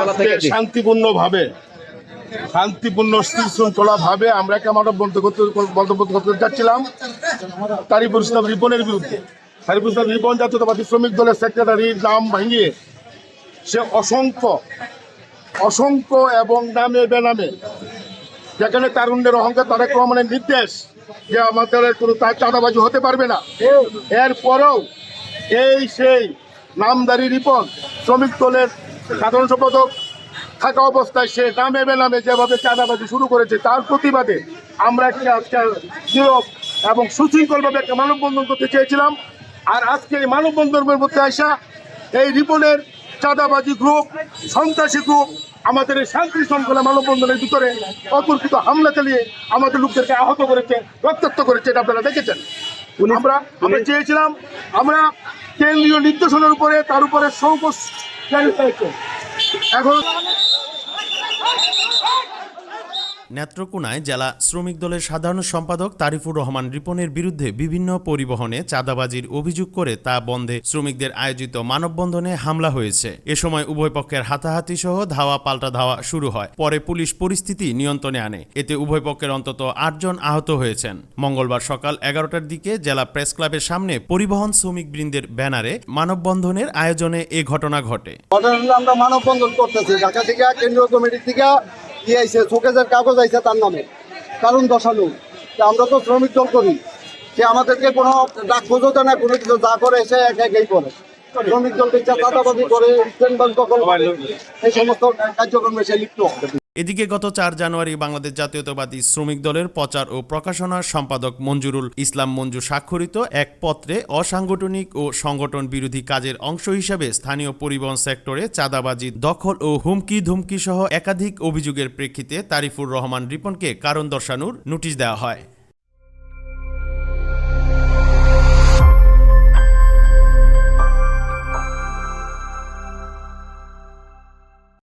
আজকে শান্তিপূর্ণভাবে, শান্তিপূর্ণ শৃঙ্খলা ভাবে আমরা একটা মানব বন্ধ করতে বন্ধ করতে যাচ্ছিলাম। তারিফুল ইসলাম রিপনের বিরুদ্ধে। তারিফুল ইসলাম রিপন জাতীয়তাবাদী শ্রমিক দলের সেক্রেটারির নাম ভাঙিয়ে সে অসংখ্য অসংখ্য এবং নামে বেনামে, যেখানে তারুণ্যের অহংকার তারেক রহমানের নির্দেশ যে আমাদের কোনো তার চাঁদাবাজি হতে পারবে না। এরপরেও এই সেই নামদারি রিপন শ্রমিক দলের সাধারণ সম্পাদক থাকা অবস্থায় সে নামে বেনামে যেভাবে চাঁদাবাজি শুরু করেছে, তার প্রতিবাদে আমরা একটা আজকে নীরব এবং সুশৃঙ্খলভাবে একটা মানববন্ধন করতে চেয়েছিলাম। আর আজকে এই মানববন্ধনের মধ্যে আসা এই রিপনের চাঁদাবাজি গ্রুপ সন্ত্রাসী গ্রুপ আমাদের এই শান্তি শৃঙ্খলা মানববন্ধনের ভিতরে অতর্কিত হামলা চালিয়ে আমাদের লোকদেরকে আহত করেছে রক্তাক্ত করেছে এটা আপনারা দেখেছেন। আমরা আমরা চেয়েছিলাম আমরা কেন্দ্রীয় নির্দেশনার উপরে তার উপরে জারি হয়েছে। এখন নেত্রকোনায় জেলা শ্রমিক দলের সাধারণ সম্পাদক তারিফুর রহমান রিপনের বিরুদ্ধে বিভিন্ন পরিবহনে চাঁদাবাজির অভিযোগ করে তা বন্ধে শ্রমিকদের আয়োজিত মানববন্ধনে হামলা হয়েছে। এ সময় উভয় পক্ষের হাতাহাতি সহ ধাওয়া পাল্টা ধাওয়া শুরু হয়। পরে পুলিশ পরিস্থিতি নিয়ন্ত্রণে আনে। এতে উভয় পক্ষের অন্তত আটজন আহত হয়েছেন। মঙ্গলবার সকাল এগারোটার দিকে জেলা প্রেস ক্লাবের সামনে পরিবহন শ্রমিক বৃন্দের ব্যানারে মানববন্ধনের আয়োজনে এ ঘটনা ঘটে। আমরা মানববন্ধন করতেছি। ঢাকা থেকে কেন্দ্রীয় কমিটি থেকে কি আইছে? শোকেজের কাগজ আইছে তার নামে। কারণ দশানো আমরা তো শ্রমিক দল করি। সে আমাদেরকে কোনো ডাক খোঁজতে না, কোনো কিছু যা করে সে এক একই করে। শ্রমিক দলকে চাঁদাবাদি করে ব্যাংক করে। এই সমস্ত কার্যক্রমে সে লিপ্ত। এদিকে গত চার জানুয়ারি বাংলাদেশ জাতীয়তাবাদী শ্রমিক দলের প্রচার ও প্রকাশনা সম্পাদক মঞ্জুরুল ইসলাম মঞ্জু স্বাক্ষরিত এক পত্রে অসাংগঠনিক ও সংগঠন বিরোধী কাজের অংশ হিসেবে স্থানীয় পরিবহন সেক্টরে চাঁদাবাজি, দখল ও হুমকি ধুমকি সহ একাধিক অভিযোগের প্রেক্ষিতে তারিফুর রহমান রিপনকে কারণ দর্শানোর নোটিশ দেওয়া হয়।